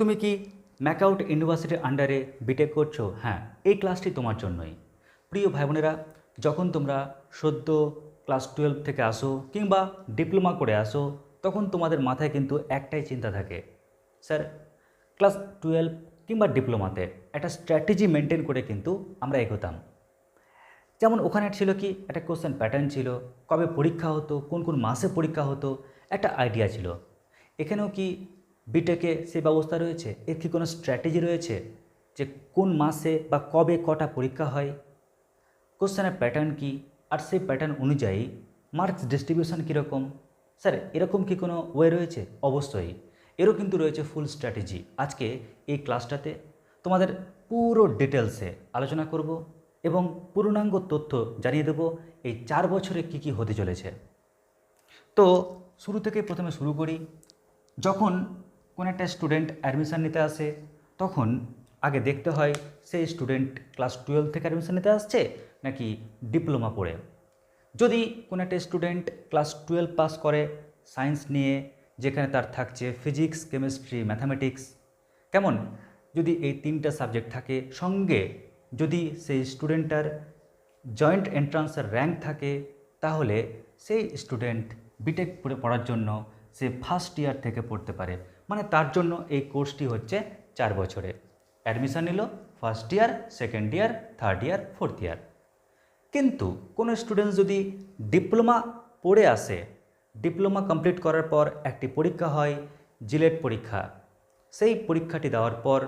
তুমি কি ম্যাকাউট ইউনিভার্সিটির আন্ডারে বিটেক করছ? হ্যাঁ এই ক্লাসটি তোমার জন্যই। প্রিয় ভাই বোনেরা, যখন তোমরা সদ্য ক্লাস টুয়েলভ থেকে আসো কিংবা ডিপ্লোমা করে আসো, তখন তোমাদের মাথায় কিন্তু একটাই চিন্তা থাকে। স্যার, ক্লাস টুয়েলভ কিংবা ডিপ্লোমাতে একটা স্ট্র্যাটেজি মেনটেন করে কিন্তু আমরা এগোতাম। যেমন ওখানে ছিল কি, একটা কোশ্চেন প্যাটার্ন ছিল, কবে পরীক্ষা হতো, কোন কোন মাসে পরীক্ষা হতো, একটা আইডিয়া ছিল। এখানেও কি বিটেকে সে ব্যবস্থা রয়েছে? এর কি কোনো স্ট্র্যাটেজি রয়েছে যে কোন মাসে বা কবে কটা পরীক্ষা হয়? কোশ্চেনের প্যাটার্ন কি? আর সেই প্যাটার্ন অনুযায়ী মার্কস ডিস্ট্রিবিউশন কীরকম? স্যার এরকম কি কোনো ওয়ে রয়েছে? অবশ্যই। এরও কিন্তু রয়েছে ফুল স্ট্র্যাটেজি আজকে এই ক্লাসটাতে তোমাদের পুরো ডিটেলসে আলোচনা করব এবং পূর্ণাঙ্গ তথ্য জানিয়ে দেব এই চার বছরে কি কি হতে চলেছে। তো শুরু থেকে প্রথমে শুরু করি। যখন কোনো একটা স্টুডেন্ট অ্যাডমিশান নিতে আসে, তখন আগে দেখতে হয় সেই স্টুডেন্ট ক্লাস টুয়েলভ থেকে অ্যাডমিশান নিতে আসছে নাকি ডিপ্লোমা পড়ে। যদি কোনো একটা স্টুডেন্ট ক্লাস টুয়েলভ পাস করে সায়েন্স নিয়ে, যেখানে তার থাকছে ফিজিক্স কেমিস্ট্রি ম্যাথামেটিক্স কেমন? যদি এই তিনটা সাবজেক্ট থাকে, সঙ্গে যদি সেই স্টুডেন্টটার জয়েন্ট এন্ট্রান্সের র্যাঙ্ক থাকে, তাহলে সেই স্টুডেন্ট বিটেক পড়ে, পড়ার জন্য সে ফার্স্ট ইয়ার থেকে পড়তে পারে। মানে তার জন্য এই কোর্সটি হচ্ছে চার বছরের অ্যাডমিশন নিল first year second year third year fourth year কিন্তু কোনো স্টুডেন্ট যদি ডিপ্লোমা পড়ে আসে ডিপ্লোমা কমপ্লিট করার পর একটি পরীক্ষা হয়, জিলেট পরীক্ষা। সেই পরীক্ষাটি দেওয়ার পর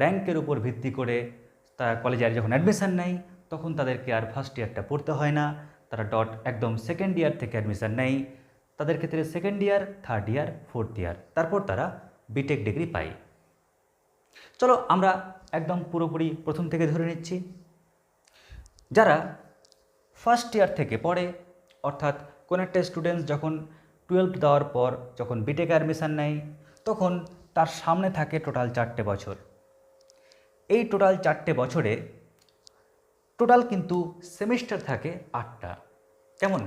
র্যাঙ্কের উপর ভিত্তি করে তারা কলেজে আর যখন অ্যাডমিশান নেয়, তখন তাদেরকে আর ফার্স্ট ইয়ারটা পড়তে হয় না। তারা ডট একদম সেকেন্ড ইয়ার থেকে অ্যাডমিশান নেয়। তাদের ক্ষেত্রে second year third year fourth year তারপর তারা বিটেক ডিগ্রি পায় চলো আমরা একদম পুরোপুরি প্রথম থেকে ধরে নিচ্ছি। যারা ফার্স্ট ইয়ার থেকে পড়ে, অর্থাৎ কোনো একটা স্টুডেন্টস যখন টুয়েলভ দেওয়ার পর যখন বিটেক অ্যাডমিশান নেয়, তখন তার সামনে থাকে টোটাল চারটে বছর। এই টোটাল চারটে বছরে টোটাল কিন্তু সেমিস্টার থাকে আটটা। কেমন?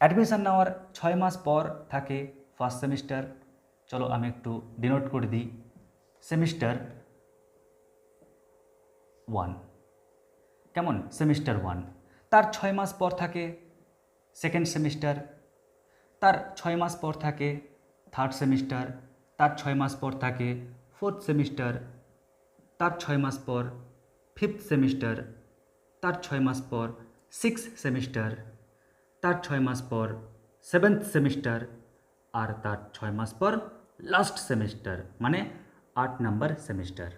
অ্যাডমিশান নেওয়ার ছয় মাস পর থাকে ফার্স্ট সেমিস্টার চলো আমি একটু ডিনোট করে দিই। সেমিস্টার ওয়ান কেমন? সেমিস্টার ওয়ান তার ছয় মাস পর থাকে সেকেন্ড সেমিস্টার তার ছয় মাস পর থাকে থার্ড সেমিস্টার তার ছয় মাস পর থাকে ফোর্থ সেমিস্টার তার ছয় মাস পর ফিফথ সেমিস্টার তার ছয় মাস পর সিক্স সেমিস্টার তার ছয় মাস পর সেভেন্থ সেমিস্টার আর তার ছয় মাস পর লাস্ট সেমিস্টার মানে আট নাম্বার সেমিস্টার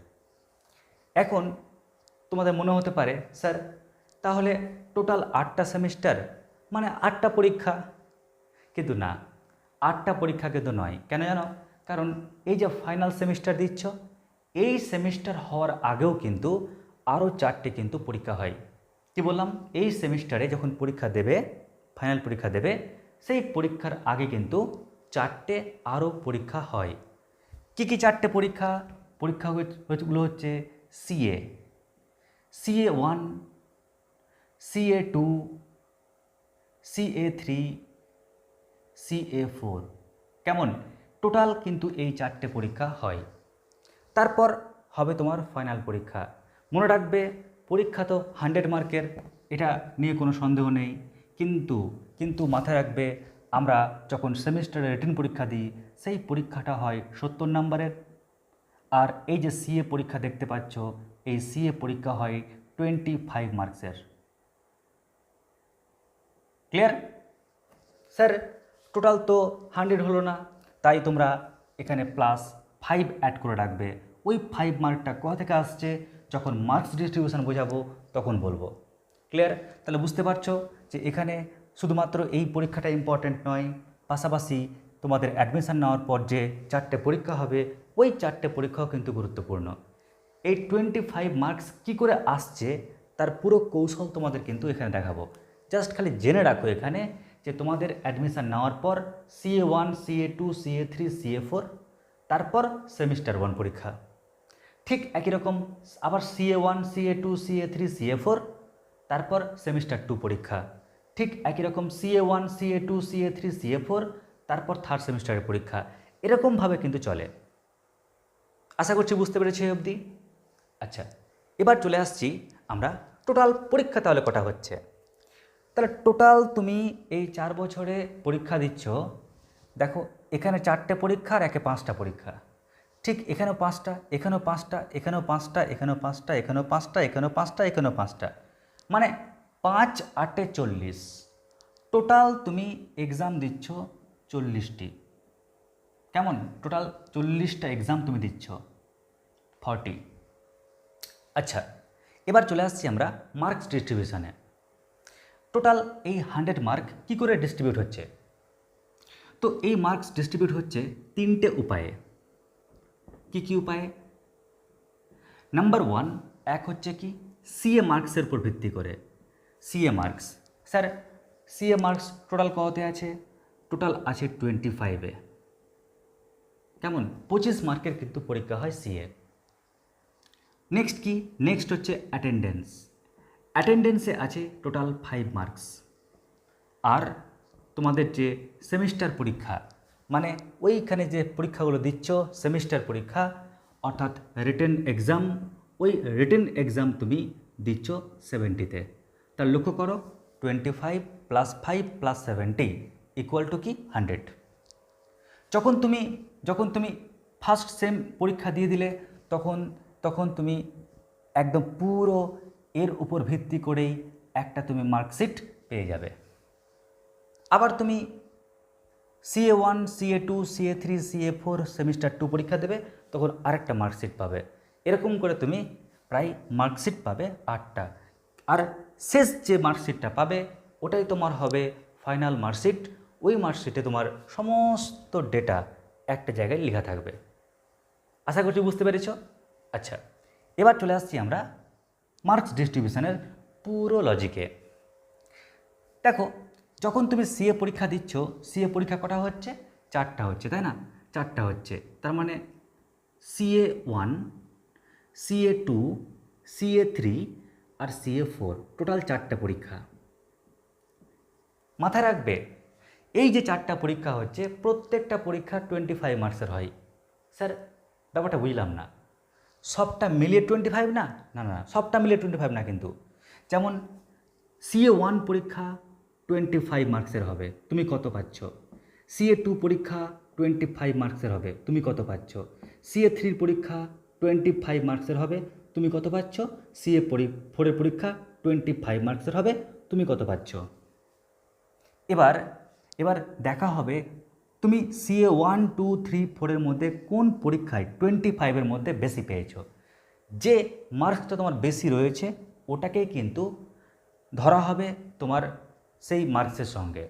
এখন তোমাদের মনে হতে পারে, স্যার, তাহলে টোটাল আটটা সেমিস্টার মানে আটটা পরীক্ষা? কিন্তু না, আটটা পরীক্ষা কিন্তু নয়। কেন জানো? কারণ এই যে ফাইনাল সেমিস্টার দিচ্ছ, এই সেমিস্টার হওয়ার আগেও কিন্তু আরও চারটে কিন্তু পরীক্ষা হয়। কি বললাম? এই সেমিস্টারে যখন পরীক্ষা দেবে ফাইনাল পরীক্ষা দেবে, সেই পরীক্ষার আগে কিন্তু চারটে আরও পরীক্ষা হয়। কি কি চারটে পরীক্ষা? পরীক্ষাগুলো হচ্ছে CA CA one CA two CA three CA four কেমন? টোটাল কিন্তু এই চারটে পরীক্ষা হয়। তারপর হবে তোমার ফাইনাল পরীক্ষা। মনে রাখবে, পরীক্ষা তো হান্ড্রেড মার্কের, এটা নিয়ে কোনো সন্দেহ নেই। কিন্তু কিন্তু মাথায় রাখবে আমরা যখন সেমিস্টারে রিটেন পরীক্ষা দিই, সেই পরীক্ষাটা হয় সত্তর নাম্বারের। আর এই যে সিএ পরীক্ষা দেখতে পাচ্ছ, এই সিএ পরীক্ষা হয় টোয়েন্টি ফাইভ মার্কসের ক্লিয়ার স্যার টোটাল তো হান্ড্রেড হলো না, তাই তোমরা এখানে প্লাস ফাইভ অ্যাড করে রাখবে। ওই ফাইভ মার্কটা কোথা থেকে আসছে, যখন মার্কস ডিস্ট্রিবিউশন বোঝাবো, তখন বলব। ক্লিয়ার তাহলে বুঝতে পারছ যে এখানে শুধুমাত্র এই পরীক্ষাটা ইম্পর্ট্যান্ট নয়, পাশাপাশি তোমাদের অ্যাডমিশান নেওয়ার পর যে চারটে পরীক্ষা হবে, ওই চারটে পরীক্ষাও কিন্তু গুরুত্বপূর্ণ। এই টোয়েন্টি ফাইভ মার্কস কী করে আসছে, তার পুরো কৌশল তোমাদের কিন্তু এখানে দেখাবো। জাস্ট খালি জেনে রাখো এখানে যে তোমাদের অ্যাডমিশান নেওয়ার পর CA one CA two CA three CA four তারপর সেমিস্টার ওয়ান পরীক্ষা। ঠিক একই রকম আবার CA one CA two CA three CA four তারপর সেমিস্টার টু পরীক্ষা। ঠিক একই রকম CA one CA two CA three CA four তারপর থার্ড সেমিস্টারের পরীক্ষা। এরকমভাবে কিন্তু চলে। আশা করছি বুঝতে পেরেছি এই অবধি। আচ্ছা এবার চলে আসছি আমরা টোটাল পরীক্ষা তাহলে কটা হচ্ছে? তাহলে টোটাল তুমি এই চার বছরে পরীক্ষা দিচ্ছ। দেখো, এখানে চারটে পরীক্ষা আর একে পাঁচটা পরীক্ষা। ঠিক এখানেও পাঁচটা এখানেও পাঁচটা এখানেও পাঁচটা এখানেও পাঁচটা এখানেও পাঁচটা এখানেও পাঁচটা এখানেও পাঁচটা। মানে পাঁচ আটে চল্লিশ। টোটাল তুমি এক্সাম দিচ্ছ চল্লিশটি। কেমন? টোটাল চল্লিশটা এক্সাম তুমি দিচ্ছ ফর্টি আচ্ছা এবার চলে আসছি আমরা মার্কস ডিস্ট্রিবিউশনে টোটাল এই হান্ড্রেড মার্ক কি করে ডিস্ট্রিবিউট হচ্ছে? তো এই মার্কস ডিস্ট্রিবিউট হচ্ছে তিনটে উপায়ে। কি কি উপায়ে? নাম্বার ওয়ান এক হচ্ছে কি সিএ মার্কসের উপর ভিত্তি করে। CA marks sir CA marks total কততে আছে? টোটাল আছে টোয়েন্টি ফাইভে কেমন? পঁচিশ মার্কের কিন্তু পরীক্ষা হয় সিএ নেক্সট কি? নেক্সট হচ্ছে অ্যাটেন্ডেন্স অ্যাটেন্ডেন্সে আছে টোটাল ফাইভ মার্কস আর তোমাদের যে সেমিস্টার পরীক্ষা মানে ওইখানে যে পরীক্ষাগুলো দিচ্ছ সেমিস্টার পরীক্ষা, অর্থাৎ রিটেন এক্সাম ওই রিটেন এক্সাম তুমি দিচ্ছ সেভেন্টিতে তার লক্ষ্য করো twenty five plus five plus seventy equal to কি? হান্ড্রেড যখন তুমি যখন তুমি ফার্স্ট সেম পরীক্ষা দিয়ে দিলে, তখন তখন তুমি একদম পুরো এর উপর ভিত্তি করেই একটা তুমি মার্কশিট পেয়ে যাবে। আবার তুমি CA one CA two CA three CA four semester two পরীক্ষা দেবে, তখন আরেকটা মার্কশিট পাবে। এরকম করে তুমি প্রায় মার্কশিট পাবে আটটা। আর শেষ যে মার্কশিটটা পাবে, ওটাই তোমার হবে ফাইনাল মার্কশিট। ওই মার্কশিটে তোমার সমস্ত ডেটা একটা জায়গায় লেখা থাকবে। আশা করছি বুঝতে পেরেছ? আচ্ছা এবার চলে আসছি আমরা মার্কস ডিস্ট্রিবিউশনের পুরো লজিকে দেখো, যখন তুমি সিএ পরীক্ষা দিচ্ছ সিএ পরীক্ষা কটা হচ্ছে? চারটা হচ্ছে, তাই না? চারটা হচ্ছে। তার মানে CA one CA two CA three আর সিএ ফোর টোটাল চারটা পরীক্ষা। মাথায় রাখবে, এই যে চারটা পরীক্ষা হচ্ছে, প্রত্যেকটা পরীক্ষা টোয়েন্টি ফাইভ মার্কসের হয়। স্যার, ব্যাপারটা বুঝলাম না। সবটা মিলিয়ে টোয়েন্টি ফাইভ না না না, সবটা মিলিয়ে টোয়েন্টি ফাইভ না কিন্তু। যেমন সিএ ওয়ান পরীক্ষা টোয়েন্টি ফাইভ মার্কসের হবে, তুমি কত পাচ্ছ? সিএ টু পরীক্ষা টোয়েন্টি ফাইভ মার্কসের হবে, তুমি কত পাচ্ছ? সিএ থ্রির পরীক্ষা টোয়েন্টি ফাইভ মার্কসের হবে তুমি কত পাচ্ছ? সিএ পরি ফোরের পরীক্ষা টোয়েন্টি ফাইভ মার্কসের হবে। তুমি কত পাচ্ছ? এবার এবার দেখা হবে তুমি সিএ ওয়ান টু থ্রি ফোরের মধ্যে কোন পরীক্ষায় টোয়েন্টি ফাইভের মধ্যে বেশি পেয়েছ? যে মার্কসটা তোমার বেশি রয়েছে, ওটাকেই কিন্তু ধরা হবে তোমার সেই মার্কসের সঙ্গে।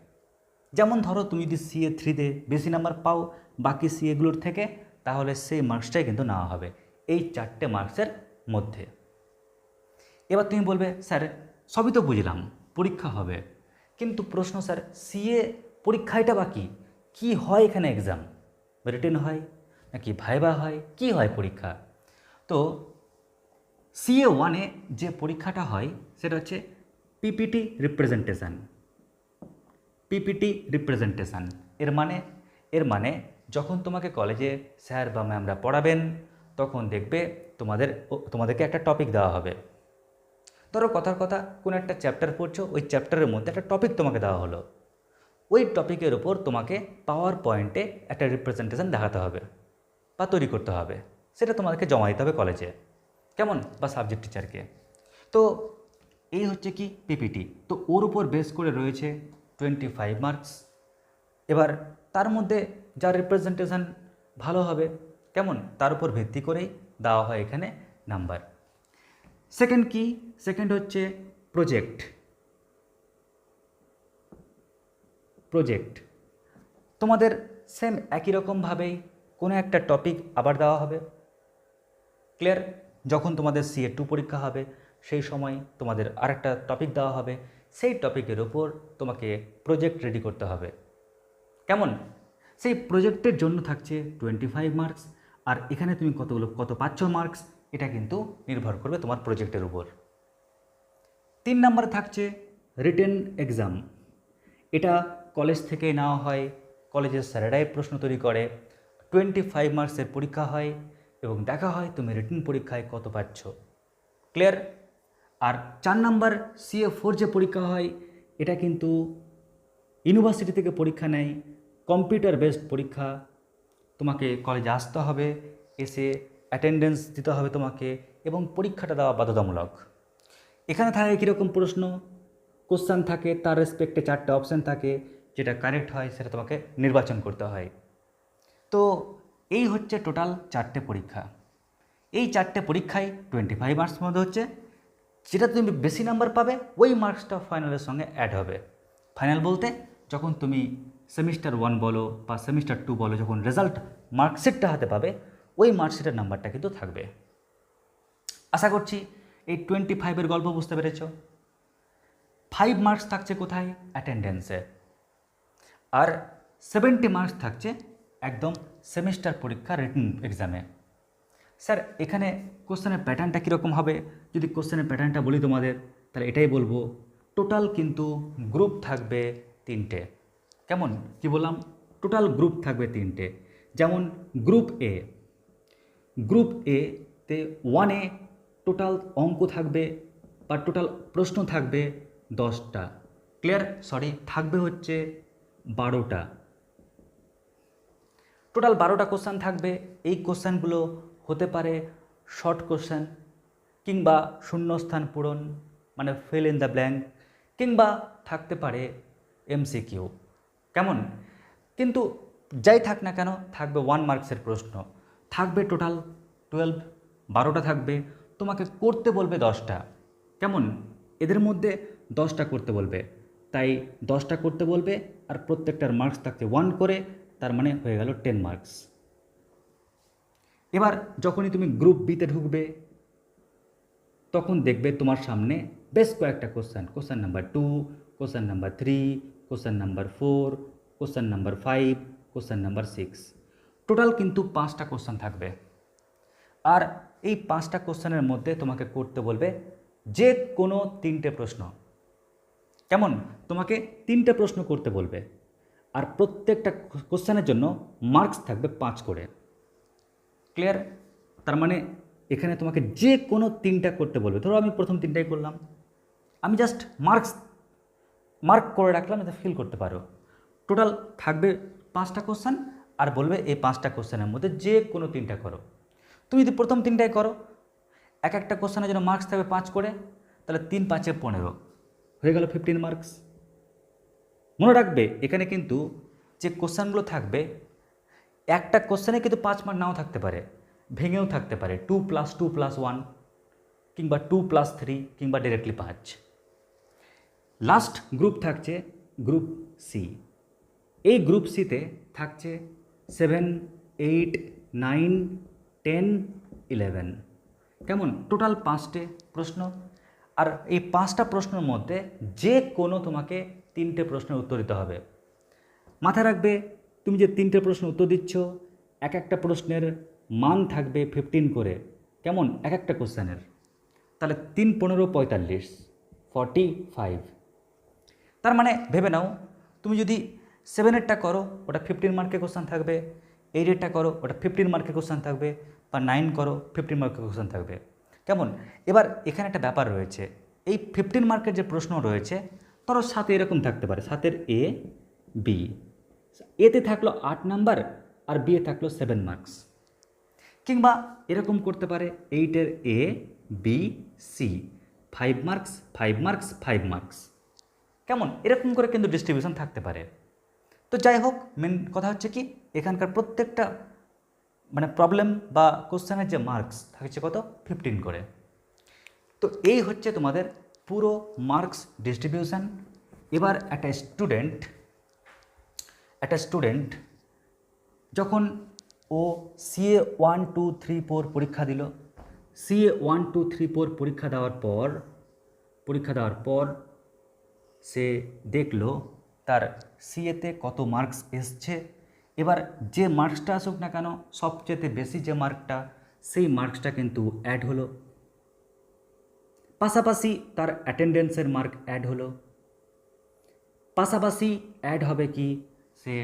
যেমন ধরো তুমি যদি সিএ থ্রিতে বেশি নাম্বার পাও, বাকি সিএগুলোর থেকে, তাহলে সেই মার্কসটাই কিন্তু নেওয়া হবে। এই চারটে মার্কসের মধ্যে। এবার তুমি বলবে, স্যার, সবই তো বুঝলাম, পরীক্ষা হবে। কিন্তু প্রশ্ন, স্যার, সিএ পরীক্ষাটা বা কি? কী হয় এখানে এক্সাম রিটেন হয় নাকি ভাইবা হয়? কি হয় পরীক্ষা? তো সিএ ওয়ানে যে পরীক্ষাটা হয়, সেটা হচ্ছে পিপিটি রিপ্রেজেন্টেশন পিপিটি রিপ্রেজেন্টেশন এর মানে এর মানে যখন তোমাকে কলেজে স্যার বা ম্যামরা পড়াবেন, তখন দেখবে তোমাদের তোমাদেরকে একটা টপিক দেওয়া হবে। ধরো কথার কথা কোনো একটা চ্যাপ্টার পড়ছো, ওই চ্যাপ্টারের মধ্যে একটা টপিক তোমাকে দেওয়া হলো। ওই টপিকের ওপর তোমাকে পাওয়ার পয়েন্টে একটা রিপ্রেজেন্টেশন দেখাতে হবে বা তৈরি করতে হবে। সেটা তোমাদেরকে জমা দিতে হবে কলেজে কেমন? বা সাবজেক্ট টিচারকে তো এই হচ্ছে কি পিপিটি তো ওর উপর বেস করে রয়েছে টোয়েন্টি ফাইভ মার্কস এবার তার মধ্যে যার রিপ্রেজেন্টেশন ভালো হবে, কেমন? তার উপর ভিত্তি করেই দেওয়া হয় এখানে নাম্বার। সেকেন্ড কি? সেকেন্ড হচ্ছে প্রজেক্ট প্রজেক্ট তোমাদের সেম একই রকমভাবেই কোনো একটা টপিক আবার দেওয়া হবে। ক্লিয়ার যখন তোমাদের সিএ টু পরীক্ষা হবে, সেই সময় তোমাদের আরেকটা টপিক দেওয়া হবে। সেই টপিকের ওপর তোমাকে প্রজেক্ট রেডি করতে হবে। কেমন? সেই প্রজেক্টের জন্য থাকছে টোয়েন্টি ফাইভ মার্কস আর এখানে তুমি কতগুলো, কত পাচ্ছ মার্কস এটা কিন্তু নির্ভর করবে তোমার প্রজেক্টের উপর। তিন নম্বরে থাকছে রিটেন এক্সাম এটা কলেজ থেকে নেওয়া হয়, কলেজের স্যারেরাই প্রশ্ন তৈরি করে টোয়েন্টি ফাইভ মার্কসের পরীক্ষা হয় এবং দেখা হয় তুমি রিটেন পরীক্ষায় কত পাচ্ছ। ক্লিয়ার আর চার নাম্বার সিএ ফোর যে পরীক্ষা হয়, এটা কিন্তু ইউনিভার্সিটি থেকে পরীক্ষা নেয় কম্পিউটার বেসড পরীক্ষা। তোমাকে কলেজে আসতে হবে, এসে অ্যাটেন্ডেন্স দিতে হবে তোমাকে এবং পরীক্ষাটা দেওয়া বাধ্যতামূলক। এখানে থাকে কীরকম প্রশ্ন? কোশ্চান থাকে, তার রেসপেক্টে চারটে অপশান থাকে, যেটা কারেক্ট হয় সেটা তোমাকে নির্বাচন করতে হয়। তো এই হচ্ছে টোটাল চারটে পরীক্ষা। এই চারটে পরীক্ষায় টোয়েন্টি ফাইভ মার্কস মধ্যে হচ্ছে, যেটা তুমি বেশি নাম্বার পাবে, ওই মার্কসটা ফাইনালের সঙ্গে অ্যাড হবে। ফাইনাল বলতে, যখন তুমি সেমিস্টার ওয়ান বলো বা সেমিস্টার টু বলো, যখন রেজাল্ট মার্কশিটটা হাতে পাবে, ওই মার্কশিটের নাম্বারটা কিন্তু থাকবে। আশা করছি এই টোয়েন্টি ফাইভের গল্প বুঝতে পেরেছ। ফাইভ মার্কস থাকছে কোথায়? অ্যাটেন্ডেন্সে আর সেভেন্টি মার্কস থাকছে একদম সেমিস্টার পরীক্ষা রিটেন এক্সামে স্যার, এখানে কোশ্চেনের প্যাটার্নটা কীরকম হবে? যদি কোশ্চেনের প্যাটার্নটা বলি তোমাদের, তাহলে এটাই বলব। টোটাল কিন্তু গ্রুপ থাকবে তিনটে। কেমন? কি বললাম? টোটাল গ্রুপ থাকবে তিনটে। যেমন গ্রুপ এ গ্রুপ এ তে ওয়ানে টোটাল অঙ্ক থাকবে বা টোটাল প্রশ্ন থাকবে দশটা। ক্লিয়ার সরি থাকবে হচ্ছে বারোটা। টোটাল বারোটা কোশ্চেন থাকবে। এই কোশ্চেনগুলো হতে পারে শর্ট কোশ্চেন কিংবা শূন্যস্থান পূরণ মানে ফিল ইন দ্য ব্ল্যাঙ্ক কিংবা থাকতে পারে এমসিকিউ কেমন? কিন্তু যাই থাক না কেন, থাকবে ওয়ান মার্কসের প্রশ্ন। থাকবে টোটাল টুয়েলভ বারোটা থাকবে, তোমাকে করতে বলবে দশটা। কেমন? এদের মধ্যে দশটা করতে বলবে। তাই দশটা করতে বলবে আর প্রত্যেকটার মার্কস থাকছে ওয়ান করে, তার মানে হয়ে গেল টেন মার্কস এবার যখনই তুমি গ্রুপ বিতে ঢুকবে, তখন দেখবে তোমার সামনে বেশ কয়েকটা question question number two question number three question number four question number five question number six total কিন্তু পাঁচটা কোশ্চেন থাকবে। আর এই পাঁচটা কোশ্চেনের মধ্যে তোমাকে করতে বলবে যে কোনো তিনটে প্রশ্ন। কেমন? তোমাকে তিনটে প্রশ্ন করতে বলবে। আর প্রত্যেকটা কোশ্চেনের জন্য মার্কস থাকবে পাঁচ করে। ক্লিয়ার তার মানে এখানে তোমাকে যে কোনো তিনটা করতে বলবে। ধরো আমি প্রথম তিনটাই করলাম। আমি জাস্ট মার্কস মার্ক করে রাখলাম যাতে ফিল করতে পারো। টোটাল থাকবে পাঁচটা কোশ্চেন আর বলবে এই পাঁচটা কোশ্চেনের মধ্যে যে কোনো তিনটা করো। তুমি যদি প্রথম তিনটাই করো, এক একটা কোশ্চেনের জন্য মার্কস থাকবে পাঁচ করে, তাহলে তিন পাঁচে পনেরো। হয়ে গেল ফিফটিন মার্কস মনে রাখবে, এখানে কিন্তু যে কোশ্চেনগুলো থাকবে, একটা কোশ্চেনে কিন্তু পাঁচ মার্ক নাও থাকতে পারে, ভেঙেও থাকতে পারে। Two plus two plus one কিংবা টু প্লাস থ্রি কিংবা ডিরেক্টলি পাঁচ। লাস্ট গ্রুপ থাকছে গ্রুপ সি এই গ্রুপ সিতে থাকছে seven eight nine ten eleven কেমন? টোটাল পাঁচটে প্রশ্ন। আর এই পাঁচটা প্রশ্নের মধ্যে যে কোনো তোমাকে তিনটে প্রশ্নের উত্তর দিতে হবে। মাথায় রাখবে, তুমি যে তিনটে প্রশ্ন উত্তর দিচ্ছ, এক একটা প্রশ্নের মান থাকবে ফিফটিন করে। কেমন? এক একটা কোশ্চেনের। তাহলে তিন, পনেরো, পঁয়তাল্লিশ ফর্টি ফাইভ তার মানে ভেবে নাও, তুমি যদি সেভেন সেভেনেরটা করো, ওটা ফিফটিন মার্কের কোশ্চেন থাকবে এইটেরটা করো, ওটা ফিফটিন মার্কের কোশ্চেন থাকবে, বা নাইন করো ফিফটিন মার্কের কোশ্চেন থাকবে। কেমন? এবার এখানে একটা ব্যাপার রয়েছে, এই ফিফটিন মার্কের যে প্রশ্ন রয়েছে, ধরো সাথে এরকম থাকতে পারে, সাতের এ বি এতে থাকল আট নাম্বার আর বিয়ে থাকল সেভেন মার্কস কিংবা এরকম করতে পারে এইটের A B C five marks five marks five marks কেমন? এরকম করে কিন্তু ডিস্ট্রিবিউশন থাকতে পারে। তো যাই হোক মেন কথা হচ্ছে কি, এখানকার প্রত্যেকটা মানে প্রবলেম বা কোশ্চেনের যে মার্কস থাকছে কত? ফিফটিন করে। তো এই হচ্ছে তোমাদের পুরো মার্কস ডিস্ট্রিবিউশন এবার একটা স্টুডেন্ট একটা স্টুডেন্ট যখন ও CA one two three four পরীক্ষা দিল CA one two three four পরীক্ষা দেওয়ার পর, পরীক্ষা দেওয়ার পর সে দেখল তার সিএতে কত মার্কস এসছে। এবার যে মার্কসটা আসুক না কেন সবচেয়ে বেশি যে মার্কটা, সেই মার্কসটা কিন্তু অ্যাড হলো। পাশাপাশি তার অ্যাটেন্ডেন্সের মার্ক অ্যাড হলো। পাশাপাশি অ্যাড হবে কি, সে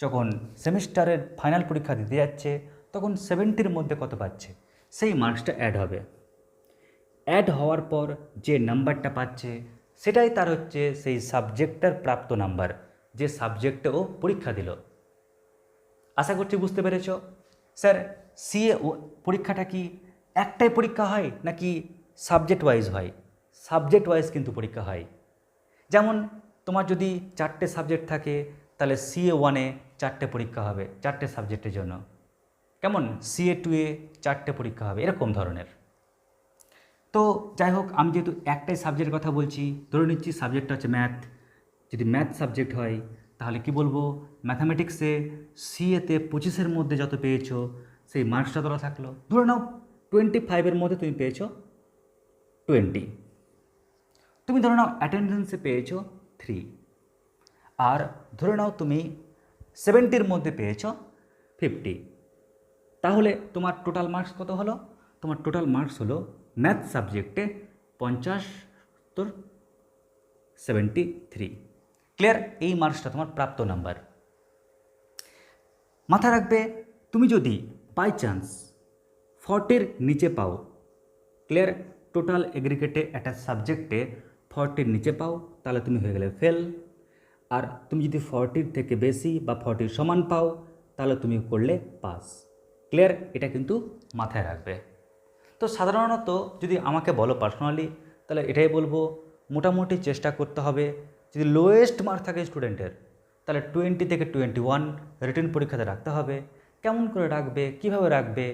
যখন সেমিস্টারের ফাইনাল পরীক্ষা দিতে যাচ্ছে, তখন সেভেন্টির মধ্যে কত পাচ্ছে, সেই মার্কসটা অ্যাড হবে। অ্যাড হওয়ার পর যে নাম্বারটা পাচ্ছে সেটাই তার হচ্ছে সেই সাবজেক্টটার প্রাপ্ত নাম্বার যে সাবজেক্টে ও পরীক্ষা দিল। আশা করছি বুঝতে পেরেছ? স্যার সিএ পরীক্ষাটা কি একটাই পরীক্ষা হয় নাকি সাবজেক্ট ওয়াইজ হয়? সাবজেক্ট ওয়াইজ কিন্তু পরীক্ষা হয়। যেমন তোমার যদি চারটে সাবজেক্ট থাকে, তাহলে সিএ ওয়ানে চারটে পরীক্ষা হবে, চারটে সাবজেক্টের জন্য। কেমন? সিএ টু এ চারটে পরীক্ষা হবে, এরকম ধরনের। তো যাই হোক, আমি যেহেতু একটাই সাবজেক্টের কথা বলছি, ধরে নিচ্ছি সাবজেক্টটা হচ্ছে ম্যাথ যদি ম্যাথ সাবজেক্ট হয়, তাহলে কি বলব? ম্যাথামেটিক্সে সিএতে পঁচিশের মধ্যে যত পেয়েছ, সেই মার্কসটা তোলা থাকল। ধরে নাও টোয়েন্টি ফাইভের মধ্যে তুমি পেয়েছ টোয়েন্টি তুমি ধরে নাও অ্যাটেন্ডেন্সে পেয়েছ থ্রি আর ধরে নাও তুমি সেভেন্টির মধ্যে পেয়েছ ফিফটি তাহলে তোমার টোটাল মার্কস কত হলো? তোমার টোটাল মার্কস হলো ম্যাথ সাবজেক্টে পঞ্চাশ তোর সেভেন্টি থ্রি ক্লিয়ার এই মার্কসটা তোমার প্রাপ্ত নাম্বার মাথা রাখবে, তুমি যদি বাই চান্স ফর্টির নিচে পাও ক্লিয়ার টোটাল এগ্রিগেটে একটা সাবজেক্টে ফর্টির নিচে পাও, তাহলে তুমি হয়ে গেলে ফেল আর তুমি যদি ফর্টির থেকে বেশি বা ফর্টির সমান পাও, তাহলে তুমি করলে পাস ক্লিয়ার এটা কিন্তু মাথায় রাখবে। তো সাধারণত যদি আমাকে বলো পার্সোনালি তাহলে এটাই বলব, মোটামুটি চেষ্টা করতে হবে, যদি লোয়েস্ট মার্ক থাকে স্টুডেন্টের তাহলে টোয়েন্টি থেকে টোয়েন্টি ওয়ান রিটার্ন পরীক্ষাতে রাখতে হবে। কেমন করে রাখবে, কীভাবে রাখবে,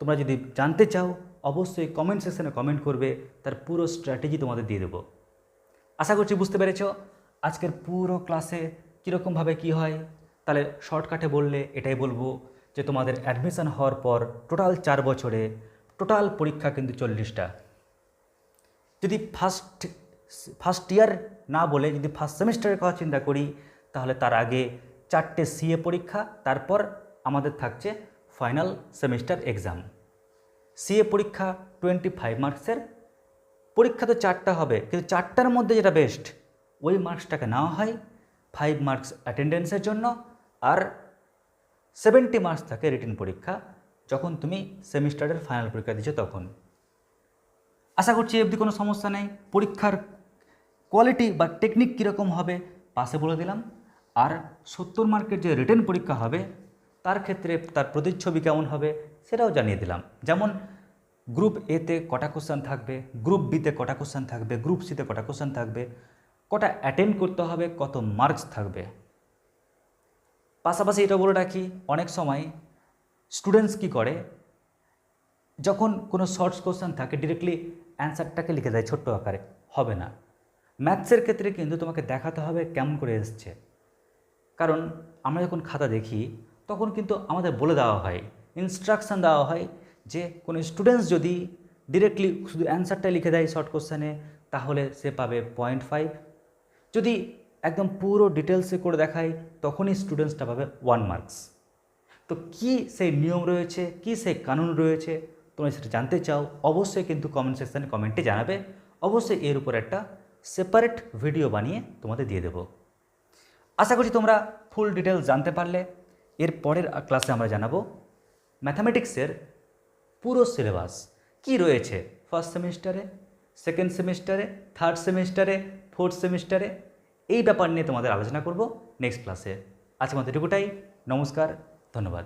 তোমরা যদি জানতে চাও, অবশ্যই কমেন্ট সেকশনে কমেন্ট করবে, তার পুরো স্ট্র্যাটেজি তোমাদের দিয়ে দেবো। আশা করছি বুঝতে পেরেছ, আজকের পুরো ক্লাসে কীরকমভাবে কি হয়, তাহলে শর্টকাটে বললে এটাই বলব যে তোমাদের অ্যাডমিশন হওয়ার পর টোটাল চার বছরে টোটাল পরীক্ষা কিন্তু চল্লিশটা। যদি ফার্স্ট ফার্স্ট ইয়ার না বলে যদি ফার্স্ট সেমিস্টারের কথা চিন্তা করি, তাহলে তার আগে চারটে সিএ পরীক্ষা, তারপর আমাদের থাকছে ফাইনাল সেমিস্টার এক্সাম সিএ পরীক্ষা টোয়েন্টি ফাইভ মার্কসের পরীক্ষা তো চারটা হবে, কিন্তু চারটার মধ্যে যেটা বেস্ট ওই মার্কসটাকে নেওয়া হয় ফাইভ মার্কস অ্যাটেন্ডেন্সের জন্য, আর সেভেন্টি মার্কস থাকে রিটেন পরীক্ষা। যখন তুমি সেমিস্টারের ফাইনাল পরীক্ষা দিচ্ছ তখন। আশা করছি অবধি কোনো সমস্যা নেই। পরীক্ষার কোয়ালিটি বা টেকনিক কীরকম হবে, পাশে বলে দিলাম। আর সত্তর মার্কের যে রিটেন পরীক্ষা হবে, তার ক্ষেত্রে তার প্রতিচ্ছবি কেমন হবে, সেটাও জানিয়ে দিলাম। যেমন গ্রুপ এতে কটা কোশ্চেন থাকবে গ্রুপ বিতে কটা কোশ্চেন থাকবে গ্রুপ সিতে কটা কোশ্চেন থাকবে, কটা অ্যাটেন্ড করতে হবে, কত মার্কস থাকবে। পাশাপাশি এটা বলে রাখি, অনেক সময় স্টুডেন্টস কি করে? যখন কোনো শর্টস কোশ্চেন থাকে ডিরেক্টলি অ্যান্সারটাকে লিখে দেয় ছোট্ট আকারে, হবে না। ম্যাথসের ক্ষেত্রে কিন্তু তোমাকে দেখাতে হবে কেমন করে এসছে। কারণ আমরা যখন খাতা দেখি, তখন কিন্তু আমাদের বলে দেওয়া হয় ইনস্ট্রাকশান দেওয়া হয় যে কোনো স্টুডেন্টস যদি ডিরেক্টলি শুধু অ্যান্সারটা লিখে দেয় শর্ট কোশ্চেনে তাহলে সে পাবে পয়েন্ট ফাইভ যদি একদম পুরো ডিটেলসে করে দেখায়, তখনই স্টুডেন্টসটা পাবে ওয়ান মার্কস তো কি সেই নিয়ম রয়েছে, কি সেই কানুন রয়েছে, তোমরা সেটা জানতে চাও, অবশ্যই কিন্তু কমেন্ট সেকশানে কমেন্টে জানাবে। অবশ্যই এর উপর একটা সেপারেট ভিডিও বানিয়ে তোমাদের দিয়ে দেবো। আশা করছি তোমরা ফুল ডিটেলস জানতে পারলে। এর পরের ক্লাসে আমরা জানাব ম্যাথামেটিক্সের পুরো সিলেবাস কি রয়েছে? ফার্স্ট সেমিস্টারে সেকেন্ড সেমিস্টারে থার্ড সেমিস্টারে ফোর্থ সেমিস্টারে এই ব্যাপার নিয়ে তোমাদের আলোচনা করব নেক্সট ক্লাসে আজকে আমাদের এটুকুটাই। নমস্কার। ধন্যবাদ